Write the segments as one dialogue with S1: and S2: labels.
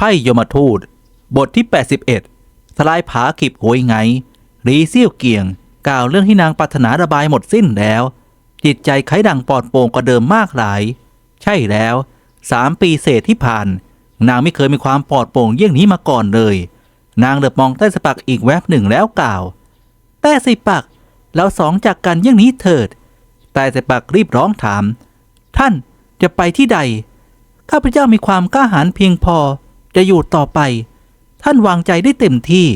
S1: ไพ่ยมทูต บทที่ 81ทลายผาขิบโหยไงรีเซี่ยวเกียง กล่าวเรื่องที่นางปรารถนาระบายหมดสิ้นแล้ว จิตใจไขดังปลอดโปร่งกว่าเดิมมากหลาย ใช่แล้วสามปีเศษที่ผ่าน นางไม่เคยมีความปลอดโปร่งเยี่ยงนี้มาก่อนเลย นางเหลือบมองใต้สปักอีกแวบหนึ่งแล้วกล่าว แต่สิปักเราสองจากกันเยี่ยงนี้เถิด แต่สิปักรีบร้องถาม ท่านจะไปที่ใดข้าพเจ้ามีความกล้าหาญเพียงพอ จะอยู่ต่อไป ท่านวางใจได้เต็มที่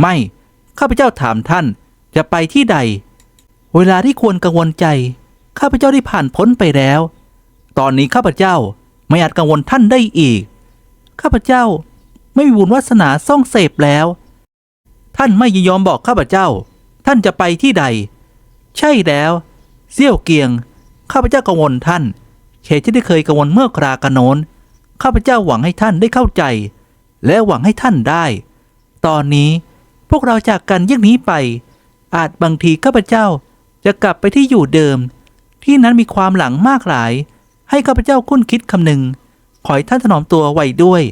S1: ไม่ข้าพเจ้าถามท่านจะไปที่ใด เวลาที่ควรกังวลใจ ข้าพเจ้าได้ผ่านพ้นไปแล้ว ตอนนี้ข้าพเจ้าไม่อาจกังวลท่านได้อีก ข้าพเจ้าไม่มีบุญวาสนาซ่องเสพแล้ว ท่านไม่ยินยอมบอกข้าพเจ้า ท่านจะไปที่ใด ใช่แล้วเซี่ยวเกียง ข้าพเจ้ากังวลท่านเหตุที่ได้เคยกังวลเมื่อครากะโนน ข้าพเจ้าหวังให้ท่านได้เข้าใจ และหวังให้ท่านได้ ตอนนี้พวกเราจากกันเยี่ยงนี้ไป อาจบางทีข้าพเจ้าจะกลับไปที่อยู่เดิม ที่นั้นมีความหลังมากหลาย ให้ข้าพเจ้าคุ้นคิดคำหนึ่งขอให้ท่านถนอมตัวไว้ด้วย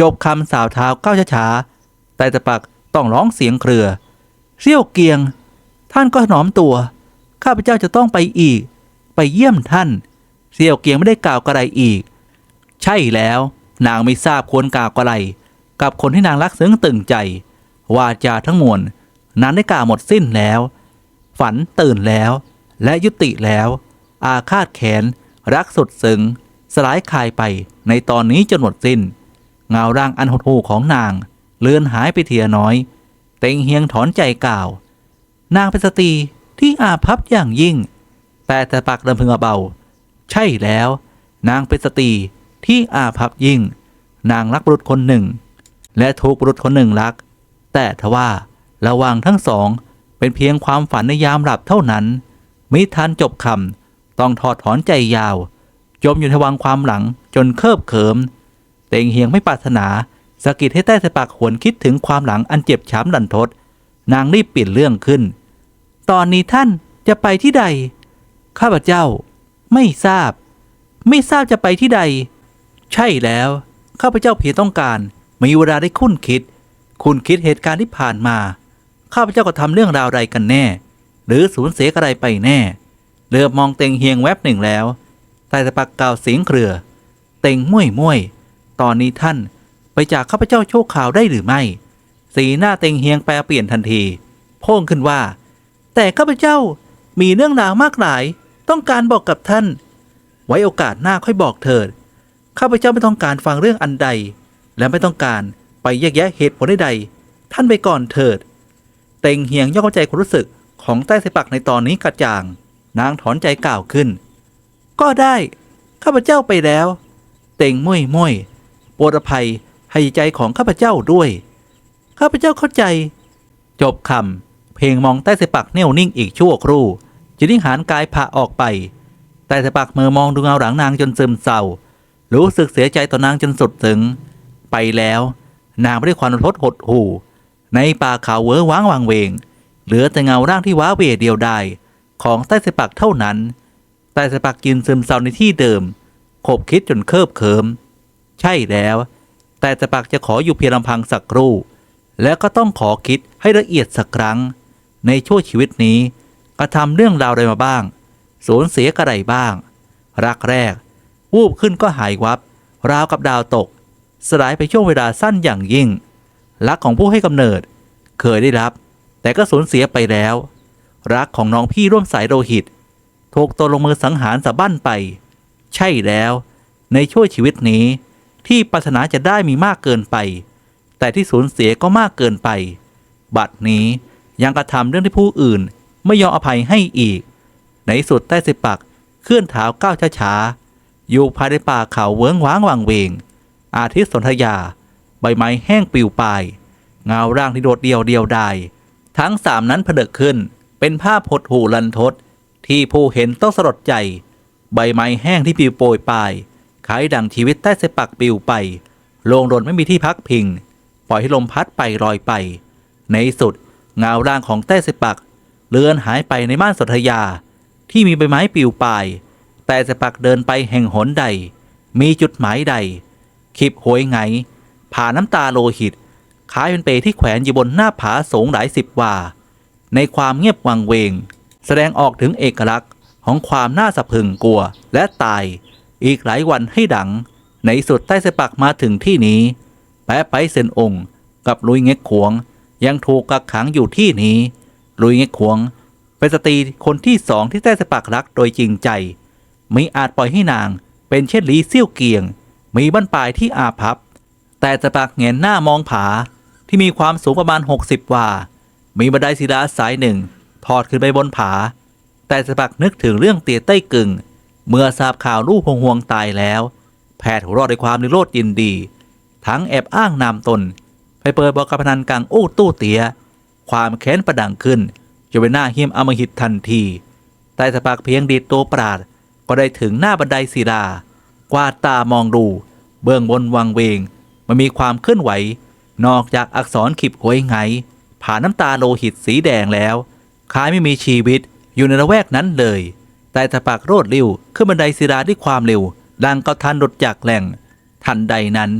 S1: จบคำสาวเท้าก้าวช้าๆแต่ตะปักต้องร้องเสียงเครือเรี่ยวเกียง ท่านก็ถนอมตัว ข้าพเจ้าจะต้องไปอีก ไปเยี่ยมท่านเสี่ยวเกียงไม่ได้กล่าวกระไรอีก ใช่แล้ว นางไม่ทราบควรกล่าวกระไร กับคนที่นางรักซึ้งตึงใจ วาจาทั้งมวลนางได้กล่าวหมดสิ้นแล้ว ฝันตื่นแล้ว และยุติแล้ว อาฆาตแขน รักสุดซึ้งสลายคายไปในตอนนี้จนหมดสิ้น เงาร่างอันหดหู่ของนาง เลือนหายไปเทียน้อย เต็งเฮียงถอนใจกล่าว นางเป็นสตรีที่อาภัพอย่างยิ่ง แต่แต่ปากลำพึงเบา ใช่แล้ว นางเป็นสตรี ที่อาภัพยิ่ง นางรักบุรุษคนหนึ่ง และถูกบุรุษคนหนึ่งรัก แต่ทว่าระหว่างทั้งสอง เป็นเพียงความฝันในยามหลับเท่านั้น มิทันจบคำต้องถอดถอนใจยาว จมอยู่ในวังความหลังจนเคิบเขิม เต็งเฮียงไม่ปรารถนาสะกิดให้ใต้สะปากหวนคิดถึงความหลังอันเจ็บช้ำดันทด นางรีบปลี่ยนเรื่องขึ้น ตอนนี้ท่านจะไปที่ใด ข้าพเจ้า ไม่ทราบ ไม่ทราบจะไปที่ใด ใช่แล้ว ข้าพเจ้าเพียงต้องการ มีเวลาได้คุ้นคิด คุณคิดเหตุการณ์ที่ผ่านมา ข้าพเจ้าก็ทำเรื่องราวใดกันแน่ หรือสูญเสียอะไรไปแน่เลือบมองเต็งเฮียงแวบหนึ่งแล้วแต่ตะปักกล่าวเสียงเครือ เต็งมุ่ยมุ่ยตอนนี้ท่านไปจากข้าพเจ้าโชคข่าวได้หรือไม่ สีหน้าเต็งเฮียงแปลเปลี่ยนทันทีโพ่งขึ้นว่า แต่ข้าพเจ้ามีเรื่องราวมากหลาย ต้องการบอกกับท่าน ไว้โอกาสหน้าค่อยบอกเถิด ข้าพเจ้าไม่ต้องการฟังเรื่องอันใด และไม่ต้องการไปแยกแยะเหตุผลใดๆท่านไปก่อนเถิด เต็งเฮียงย่อเข้าใจความรู้สึกของใต้สปักในตอนนี้กระจ่าง นางถอนใจกล่าวขึ้น ก็ได้ ข้าพเจ้าไปแล้ว เต็งมุ่ยมุ่ยโปรดอภัยให้ใจของข้าพเจ้าด้วย ข้าพเจ้าเข้าใจ จบคำเพลงมองใต้สปักแน่วนิ่งอีกชั่วครู่จึงนิ่งหานกายผ่าออกไป ใต้สปักเมือมองดูเงาหลังนางจนซึมเศร้า รู้สึกเสียใจต่อนางจนสุดถึง ไปแล้ว นางไม่ได้ความทดหดหู่ ในป่าเขาเวอว้างวางเวง เหลือแต่เงาร่างที่ว้าเวเดียวดายของใต้สะปักเท่านั้นใต้สะปักกินซึมเศร้าในที่เดิม ขบคิดจนเคิบเคิม ใช่แล้ว แต่สะปักจะขออยู่เพียงลำพังสักครู่ แล้วก็ต้องขอคิดให้ละเอียดสักครั้ง ในช่วงชีวิตนี้กระทำเรื่องราวอะไรมาบ้างสูญเสียกระไรบ้าง รักแรก วูบขึ้นก็หายวับ ราวกับดาวตก สลายไปช่วงเวลาสั้นอย่างยิ่ง รักของผู้ให้กำเนิด เคยได้รับ แต่ก็สูญเสียไปแล้ว รักของน้องพี่ร่วมสายโลหิต ถูกตัวลงมือสังหารสะบั้นไป ใช่แล้ว ในช่วงชีวิตนี้ ที่ปรารถนาจะได้มีมากเกินไป แต่ที่สูญเสียก็มากเกินไป บัดนี้ยังกระทำเรื่องที่ผู้อื่น ไม่ยอมอภัยให้อีก ในสุดใต้สิปักเคลื่อนเท้าก้าวช้าๆ อยู่ภายในป่าเขาเวิ้งว้างวังเวง อาทิตย์สนธยา ใบไม้แห้งปลิวไปเงาร่างที่โดดเดียวเดียวดายทั้งสามนั้นผนึกขึ้น เป็นภาพหดหูลันทด ที่ผู้เห็นต้องสลดใจ ใบไม้แห้งที่ปลิวโปรยไปลายขายดังชีวิตใต้เสปักปลิวไปโลงรนไม่มีที่พักพิง ปล่อยให้ลมพัดไปลอยไป ในสุดเงาร่างของใต้เสปัก เลือนหายไปในม่านสนธยา ที่มีใบไม้ปลิวไป แต่สปักเดินไปแห่งหนใด มีจุดหมายใดขิบโหยไง ผ่าน้ำตาโลหิตคล้ายเป็นเปรที่แขวนอยู่บนหน้าผาสูงหลายสิบว่า ในความเงียบวังเวง แสดงออกถึงเอกลักษณ์ของความน่าสะพึงกลัวและตาย อีกหลายวันให้ดัง ในสุดใต้สปักมาถึงที่นี้ แปะไปเซนองค์กับลุยเง็กขวง ยังถูกกักขังอยู่ที่นี้ ลุยเง็กขวงเป็นสตรีคนที่สองที่ใต้สปักรักโดยจริงใจ ม่อาจปล่อยให้นางเป็นเช่นลีเซี่ยวเกียง มีบั้นปลายที่อาพับ แต่สะปักแงนหน้ามองผาที่มีความสูงประมาณ 60วามีบันไดศิลาสายหนึ่ง ทอดขึ้นไปบนผา แต่สะปักนึกถึงเรื่องเตียเต้กึ่ง เมื่อทราบข่าวลูกพงหวงตายแล้ว แพทย์หัวเรอดด้วยความนิโรธยินดี ทั้งแอบอ้างนามตน ไปเปิดบอกการพนันกลางอู้ตู้เตีย ความแค้นประดังขึ้นจะเป็นหน้าเฮียมอมหิตทันที แต่สปักเพียงดีดตัวปราด ก็ได้ถึงหน้าบันไดศิลากวาดตามองดู เบื้องบนวังเวง มันมีความเคลื่อนไหว นอกจากอักษรขีบหวยไง ผ่านน้ำตาโลหิตสีแดงแล้วคล้ายไม่มีชีวิตอยู่ในละแวกนั้นเลย แต่ตะปากโรดริ้วขึ้นบันไดศิลาด้วยความเร็วดังก็ทันหลุดจากแหล่ง ทันใดนั้น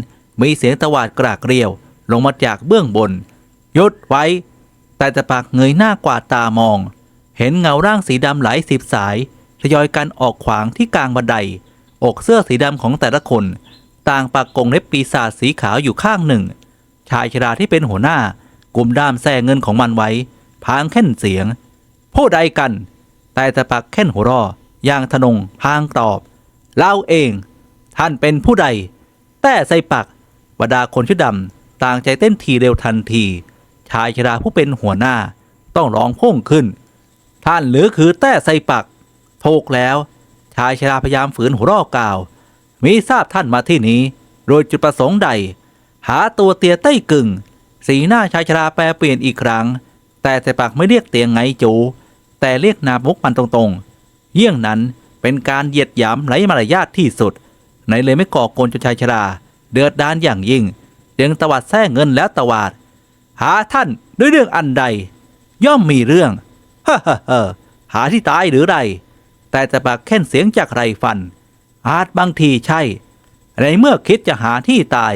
S1: มีเสียงตวาดกรากเรียว ลงมาจากเบื้องบนหยุดไว้ แต่ตะปากเงยหน้ากวาดตามอง เห็นเงาร่างสีดำหลายสิบสาย ทยอยกันออกขวางที่กลางบันได อกเสื้อสีดำของแต่ละคน ต่างปากกงเล็บปีศาจสีขาวอยู่ข้างหนึ่ง ชายชราที่เป็นหัวหน้ากลุ่มด้ามแส่เงินของมันไว้ พางแค่นเสียง ผู้ใดกัน แต่ตะปักแค่นหัวเรอย่างทนงพางตอบเล่าเอง ท่านเป็นผู้ใด แต่ใส่ปักบรรดาคนชุดดำต่างใจเต้นทีเร็วทันที ชายชราผู้เป็นหัวหน้า ต้องร้องพุ่งขึ้น ท่านหรือคือแต่ใส่ปัก ถูกแล้ว ชายชราพยายามฝืนหัวเรอกล่าว มีทราบท่านมาที่นี้ โดยจุดประสงค์ใด หาตัวเตียเต้กึ่ง สีหน้าชายชราแปรเปลี่ยนอีกครั้ง แต่ใส่ปักไม่เรียกเตียงไงจูแต่เรียกนามมุกมันตรงๆ เยี่ยงนั้นเป็นการเหยียดหยามไร้มารยาทที่สุดไหนเลยไม่ก่อกวนจนชายชรา เดือดดานอย่างยิ่งยังตวัดแท้เงินแล้วตวาด หาท่านด้วยเรื่องอันใด ย่อมมีเรื่องฮ่าฮ่าฮ่าหาที่ตายหรือไร แต่จะปากแค่นเสียงจากไรฟัน อาจบางทีใช่ ในเมื่อคิดจะหาที่ตาย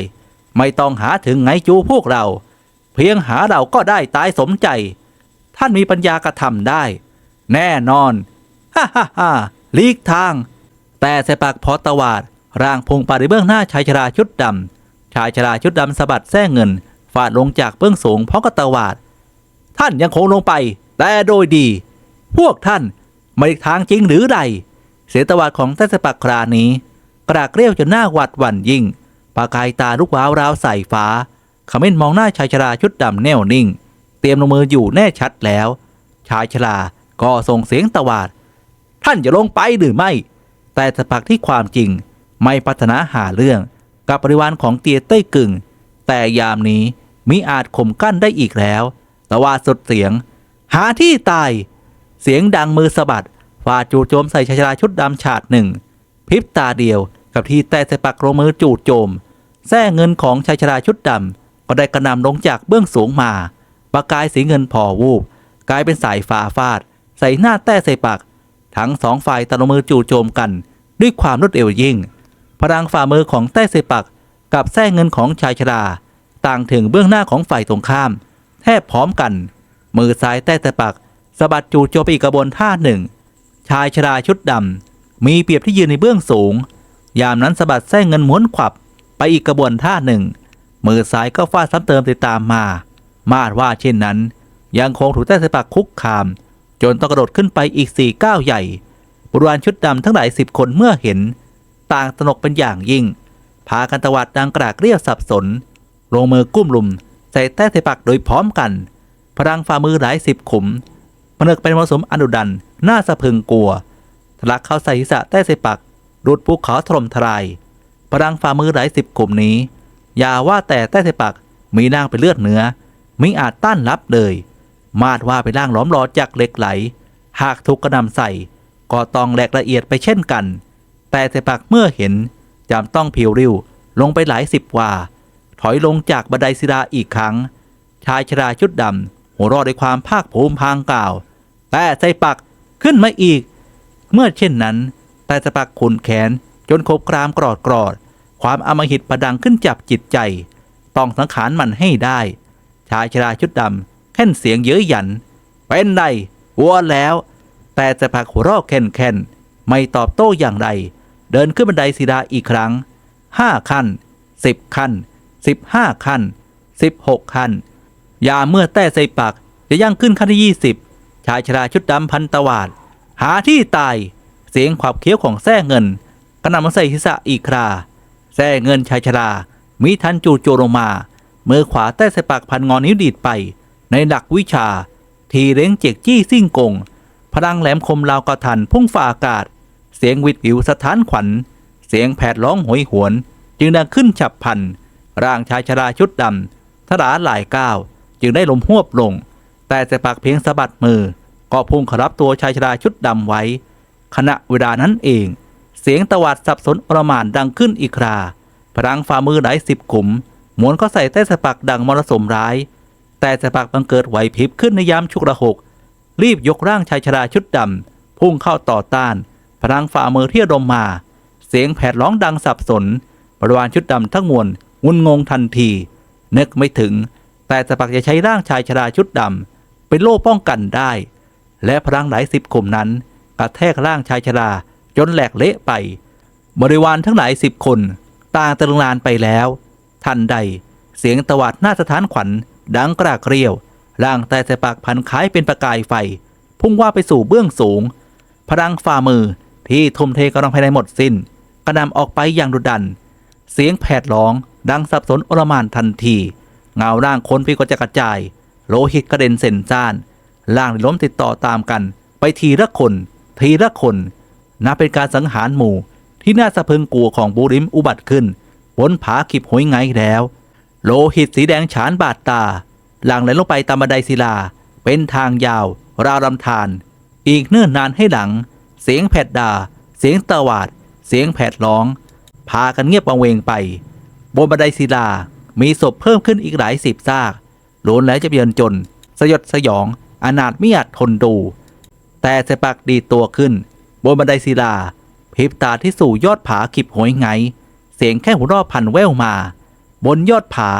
S1: ไม่ต้องหาถึงไงจูพวกเรา เพียงหาเราก็ได้ตายสมใจ ท่านมีปัญญากระทำได้ แน่นอนฮ่าฮ่าฮ่าลีกทาง แต่เสปากพอตวาด ร่างพงปาในเบื้องหน้าชายชราชุดดำชายชราชุดดำสะบัดแส้เงินฟาดลงจากเบื้องสูงเพราะกระตวาด ท่านยังคงลงไป แต่โดยดี พวกท่าน ไม่ทางจริงหรือไรเสียงตวาดของเต้นสะปักครานี้ กระากเรียวจนหน้าหวัดหวั่นยิ่งปากายตาลูกว้าวราวใส่ฟ้าขมิ้นมองหน้าชายชราชุดดำแน่วนิ่ง เตรียมลงมืออยู่แน่ชัดแล้ว ชายชราก็ส่งเสียงตวาด ท่านจะลงไปหรือไม่ แต่สะปักที่ความจริงไม่พัฒนาหาเรื่องกับบริวารของเตียเต้ยกึ่ง แต่ยามนี้มิอาจข่มกั้นได้อีกแล้วตวาดสุดเสียง หาที่ตาย เสียงดังมือสะบัด ฟาดจู่โจมใส่ชายชราชุดดำฉาดหนึ่งพริบตาเดียวกับที่แต่สปักลงมือจู่โจมแท้เงินของชายชราชุดดำก็ได้กระนำลงจากเบื้องสูงมาประกายสีเงินพอวูบกลายเป็นสายฟ้าฟาด ใส่หน้าแต้ใส่ปากทั้งสองฝ่ายตะลงมือจู่โจมกัน ด้วยความรวดเร็วยิ่ง พลังฝ่ามือของแต้ใส่ปักกับแท้เงินของชายชรา ต่างถึงเบื้องหน้าของฝ่ายตรงข้าม แทบพร้อมกัน มือซ้ายแต้ใส่ปักสะบัดจู่โจมไปอีกกระบวนท่าหนึ่ง ชายชราชุดดำมีเปรียบที่ยืนในเบื้องสูง ยามนั้นสะบัดแท้เงินม้วนขวับไปอีกกระบวนท่าหนึ่ง มือซ้ายก็ฟาดซ้ำเติมติดตามมา มาดว่าเช่นนั้น ยังคงถูกแต้ส่ปักคุกคาม จนต้องกระโดดขึ้นไปอีกสี่ก้าวใหญ่บริวารชุดดำทั้งหลายสิบคนเมื่อเห็น ต่างตนกเป็นอย่างยิ่ง พากันตวัดดังกรากเรียกสับสน ลงมือกุ้มลุม ใส่แต้สปักโดยพร้อมกัน พลังฝ่ามือหลายสิบขุม ผนึกเป็นมรสมอนุดันน่าสะพึงกลัวทะลักเข้าใส่ศีรษะแต้ใส่ปักรุดภูเขาถล่มทลายพลังฝ่ามือหลายสิบขุมนี้ อย่าว่าแต่แต้ใส่ปักมีนางเป็นเลือดเนื้อมิอาจต้านรับเลย มาดว่าไปนร่างหล้อมรอจากเหล็กไหล หากถูกกระนำใส่ ก็ต้องแหลกละเอียดไปเช่นกัน แต่ใส่ปักเมื่อเห็นจำต้องผิวริ้วลงไปหลายสิบวาถอยลงจากบันไดศิลาอีกครั้ง ชายชราชุดดำ หัวเรอดด้วยความภาคภูมิพางกล่าว แต่ใส่ปักขึ้นมาอีก เมื่อเช่นนั้น แต่สะปักขุนแขนจนคบกรามกรอดกรอด ความอมหิตประดังขึ้นจับจิตใจ ต้องสังขารมันให้ได้ ชายชราชุดดำแค่นเสียงเย้ยหยัน เป็นไรวัวแล้ว แต่จะพักหัวเรอกแค่นแค่นไม่ตอบโต้อย่างไรเดินขึ้นบันไดศิลาอีกครั้งห้าขั้นสิบขั้นสิบห้าขั้นสิบหกขั้น ยาเมื่อแต้ใส่ปากจะย่างขึ้นขั้นที่ยี่สิบชายชราชุดดำพันตวาด หาที่ตาย เสียงขวับเคี้ยวของแส้เงินกระหนำมาใส่ศีรษะอีกคราแส้เงินชายชรา มีทันจูโจลงมา มือขวาแต้ใส่ปากพันงอนิ้วดีดไป ในหลักวิชา ทีเล้งเจกจี้ซิ่งกง พลังแหลมคมราวกระทันพุ่งฝ่าอากาศ เสียงวิดวิวสถานขวัญ เสียงแผดร้องโหยหวน จึงดังขึ้นฉับพันร่างชายชราชุดดำทลาหลายก้าว จึงได้ลมหวบลง แต่แต่ปากเพียงสะบัดมือ ก็พุ่งขรับตัวชายชราชุดดำไว้ ขณะเวลานั้นเอง เสียงตวัดสับสนอรมานดังขึ้นอีกคราพลังฝ่ามือหลายสิบขุมหมวนก็ใส่ใต้สปักดังมรสมร้าย แต่สปักบังเกิดไหวพริบขึ้นในยามฉุกระหก รีบยกร่างชายชราชุดดำพุ่งเข้าต่อต้าน พลังฝ่ามือที่ระดมมา เสียงแผดร้องดังสับสนบริวารชุดดำทั้งมวลงุนงงทันทีนึกไม่ถึง แต่สปักจะใช้ร่างชายชราชุดดำเป็นโล่ป้องกันได้ และพลังหลายสิบขุมนั้นกระแทกร่างชายชราจนแหลกเละไป บริวารทั้งหลายสิบคนต่างตะลึงลานไปแล้ว ทันใดเสียงตวัดหน้าสถานขวัญดังกรากเกรียว ร่างแต่สปักพันคล้ายเป็นประกายไฟ พุ่งว่าไปสู่เบื้องสูง พลังฝ่ามือที่ทุ่มเทกำลังภายในหมดสิน้นกระนำออกไปอย่างดุดัน เสียงแผดร้องดังสับสนโอลมานทันที เงาร่างคนพิกจะกระจาย โลหิตกระเด็นเส้นจ้านร่างล้มติดต่อตามกัน ไปทีละคน ทีละคนนับเป็นการสังหารหมู่ที่น่าสะพึงกลัวของบูริมอุบัติขึ้นบนผาขิบหวยไงแล้ว โลหิตสีแดงฉานบาดตาหลังไหลลงไปตามบันไดศิลา เป็นทางยาว ราวลำธารอีกเนื่อนนานให้หลัง เสียงแผดดา เสียงตะวาด เสียงแผดร้อง พากันเงียบวังเวงไป บนบันไดศิลา มีศพเพิ่มขึ้นอีกหลายสิบซากล้วนแล้วจะเบียนจน สยดสยอง อนาถไม่อาจทนดู แต่เสปักดีตัวขึ้น บนบันไดศิลาพริบตาที่สู่ยอดผาขิบหวยไง เสียงแค่หัวรอบพันแววมา บนยอดผา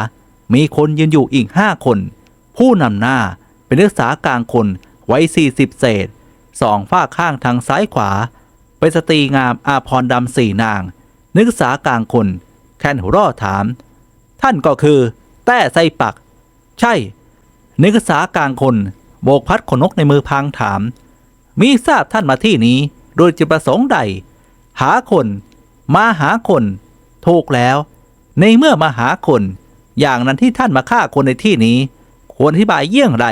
S1: มีคนยืนอยู่อีกห้าคน ผู้นำหน้าเป็นนักศึกษากลางคนไว้สี่สิบเศษสองฝ้าข้างทางซ้ายขวา เป็นสตรีงามอาพรดำสี่นาง นักศึกษากลางคน แค่นหัวรอถาม ท่านก็คือ แต้ไส้ปัก ใช่ นักศึกษากลางคนโบกพัดขนนกในมือพางถาม มีทราบท่านมาที่นี้ โดยจุดประสงค์ใด หาคน มาหาคน ถูกแล้ว ในเมื่อมาหาคน อย่างนั้นที่ท่านมาฆ่าคนในที่นี้ ควรอธิบายเยี่ยงไร